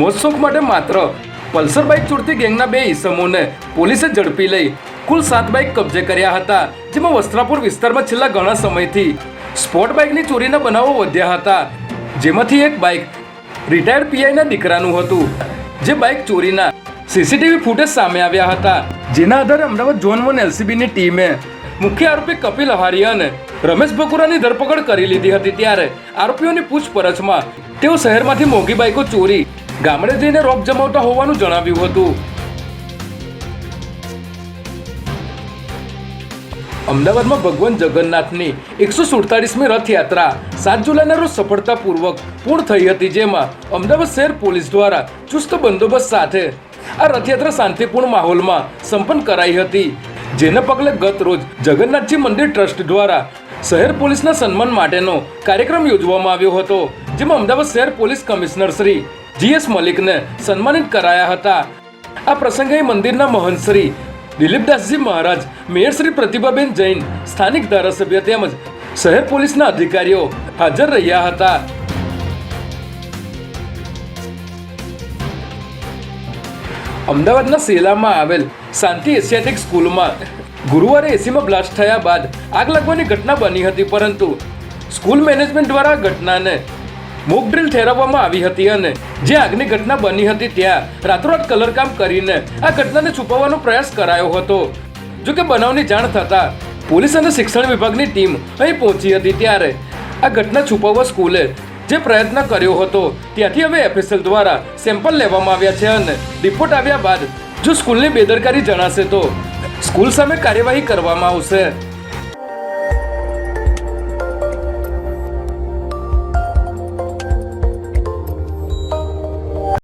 મોજશોખ માટે માત્ર Pulsar bike ચોરતી ગેંગના બે ઈસમોને પોલીસે ઝડપી લઈ કુલ સાત બાઇક કબજે કર્યા હતા, જેમાં વસ્ત્રાપુર વિસ્તારમાં છેલ્લા ઘણા સમયથી સ્પોર્ટ બાઇકની ચોરીના બનાવો વધ્યા હતા. જેમાંથી એક બાઇક રિટાયર્ડ પીઆઈના દીકરાનું હતું, જે બાઇક ચોરીના સીસીટીવી ફૂટેજ સામે આવ્યા હતા. જેના આધારે અમદાવાદ ઝોન વન એલસીબીની ટીમે મુખ્ય આરોપી કપિલ અહારિયા અને રમેશ બકુરાની ધરપકડ કરી લીધી હતી. ત્યારે આરોપીઓની પૂછપરછમાં તેઓ શહેરમાંથી મોંઘી બાઇકો ચોરી ગામડે જઈને રોપ જમાવતા હોવાનું જણાવ્યું હતું. અમદાવાદમાં ભગવાન જગન્નાથની એકસો સુડતાલીસમી રથયાત્રા સાત જુલાઈના રોજ સફળતાપૂર્વક પૂર્ણ થઈ હતી, જેમાં અમદાવાદ શહેર પોલીસ દ્વારા ચુસ્ત બંદોબસ્ત સાથે આ રથયાત્રા શાંતિપૂર્ણ માહોલમાં સંપન્ન કરાઈ હતી, જેને પગલે ગત રોજ જગન્નાથજી મંદિર ટ્રસ્ટ દ્વારા શહેર પોલીસના સન્માન માટેનો કાર્યક્રમ યોજવામાં આવ્યો હતો, જેમાં અમદાવાદ શહેર પોલીસ કમિશનર શ્રી જીએસ મલિકને સન્માનિત કરાયા હતા. આ પ્રસંગે મંદિરના મહંત શ્રી દિલીપદાસજી મહારાજ, મેયર શ્રી પ્રતિભાબેન જૈન, સ્થાનિક ધારાસભ્ય તેમજ શહેર પોલીસના અધિકારીઓ હાજર રહ્યા હતા. અમદાવાદના સેલામાં આવેલ શાંતિ એશિયાટિક સ્કૂલમાં ગુરુવારે એસીમાં બ્લાસ્ટ થયા બાદ આગ લાગવાની ઘટના બની હતી, પરંતુ સ્કૂલ મેનેજમેન્ટ દ્વારા ઘટનાને મોક ડ્રીલ ઠેરવવામાં આવી હતી અને જે આગની ઘટના બની હતી ત્યાં રાતોરાત કલરકામ કરીને આ ઘટનાને છુપાવવાનો પ્રયાસ કરાયો હતો. જો કે બનાવની જાણ થતાં પોલીસ અને શિક્ષણ વિભાગની ટીમ અહીં પહોંચી હતી ત્યારે આ ઘટના છુપાવવા સ્કૂલે જે પ્રયત્ન કર્યો હતો ત્યાંથી હવે એફએસએલ દ્વારા સેમ્પલ લેવામાં આવ્યા છે અને રિપોર્ટ આવ્યા બાદ જો સ્કૂલની બેદરકારી જણાશે તો સ્કૂલ સામે કાર્યવાહી કરવામાં આવશે.